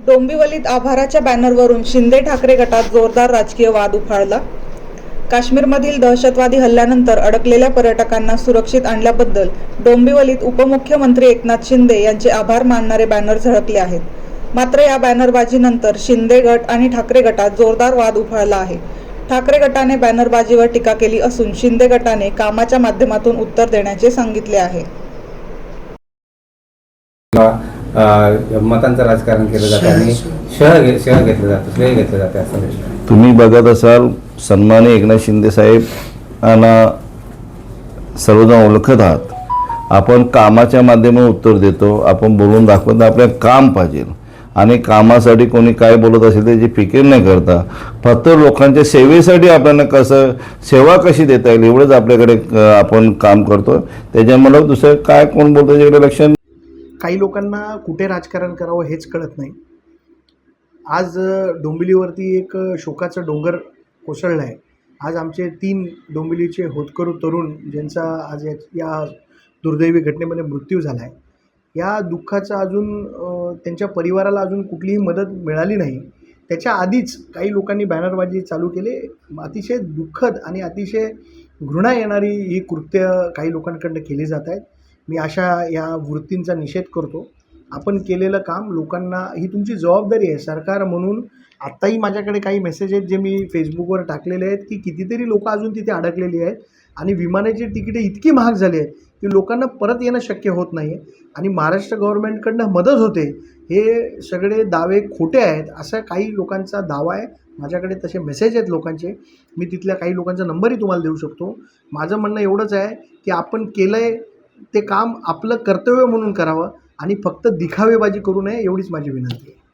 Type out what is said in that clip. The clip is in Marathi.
डोंबिवलीत आभाराच्या बॅनरवरून शिंदे ठाकरे गटात जोरदार राजकीय वाद उफाळला. काश्मीरमधील दहशतवादी हल्ल्यानंतर अडकलेल्या पर्यटकांना सुरक्षित आणल्याबद्दल डोंबिवलीत उपमुख्यमंत्री एकनाथ शिंदे यांचे आभार मानणारे बॅनर झळकले आहेत. मात्र या बॅनरबाजीनंतर शिंदे गट आणि ठाकरे गटात जोरदार वाद उफाळला आहे. ठाकरे गटाने बॅनरबाजीवर टीका केली असून शिंदे गटाने कामाच्या माध्यमातून उत्तर देण्याचे सांगितले आहे. मतांचं राजकारण केलं जातं आणि शह घे शह घेतलं जातं श्रेय घेतलं जातं असं. तुम्ही बघत असाल सन्मानी एकनाथ शिंदे साहेब यांना सर्वजण ओळखत आहात. आपण कामाच्या माध्यमातून उत्तर देतो आपण बोलून दाखवतो आपल्याला काम पाहिजे. आणि कामासाठी कोणी काय बोलत असेल त्याची फिकीर नाही करता फक्त लोकांच्या सेवेसाठी आपल्याला कसं सेवा कशी देता येईल एवढंच आपल्याकडे आपण काम करतो त्याच्यामुळं दुसरं काय कोण बोलतो त्याच्याकडे लक्ष काही लोकांना कुठे राजकारण करावं हेच कळत नाही. आज डोंबिलीवरती डोंबिवलीवरती एक शोकाचं डोंगर कोसळलं आहे आज आमचे तीन डोंबिवलीचे होतकरू तरुण ज्यांचा आज या दुर्दैवी घटनेमध्ये मृत्यू झाला आहे या दुःखाचा अजून त्यांच्या परिवाराला अजून कुठलीही मदत मिळाली नाही. त्याच्या आधीच काही लोकांनी बॅनरबाजी चालू केले. अतिशय दुःखद आणि अतिशय घृणा येणारी ही कृत्य काही लोकांकडनं केली जात आहेत. मी अशा या वृत्तींचा निषेध करतो. आपण केलेलं काम लोकांना ही तुमची जबाबदारी आहे. सरकार म्हणून आत्ताही माझ्याकडे काही मेसेज आहेत जे मी फेसबुकवर टाकलेले आहेत की कितीतरी लोक अजून तिथे अडकलेली आहेत आणि विमानाची तिकिटे इतकी महाग झाली आहेत की लोकांना परत येणं शक्य होत नाही आहे आणि महाराष्ट्र गव्हर्नमेंटकडनं मदत होते. हे सगळे दावे खोटे आहेत असा काही लोकांचा दावा आहे. माझ्याकडे तसे मेसेज आहेत लोकांचे. मी तिथल्या काही लोकांचा नंबरही तुम्हाला देऊ शकतो. माझं म्हणणं एवढंच आहे की आपण केलं आहे ते काम आपलं कर्तव्य म्हणून करावं आणि फक्त दिखावेबाजी करू नये एवढीच माझी विनंती आहे.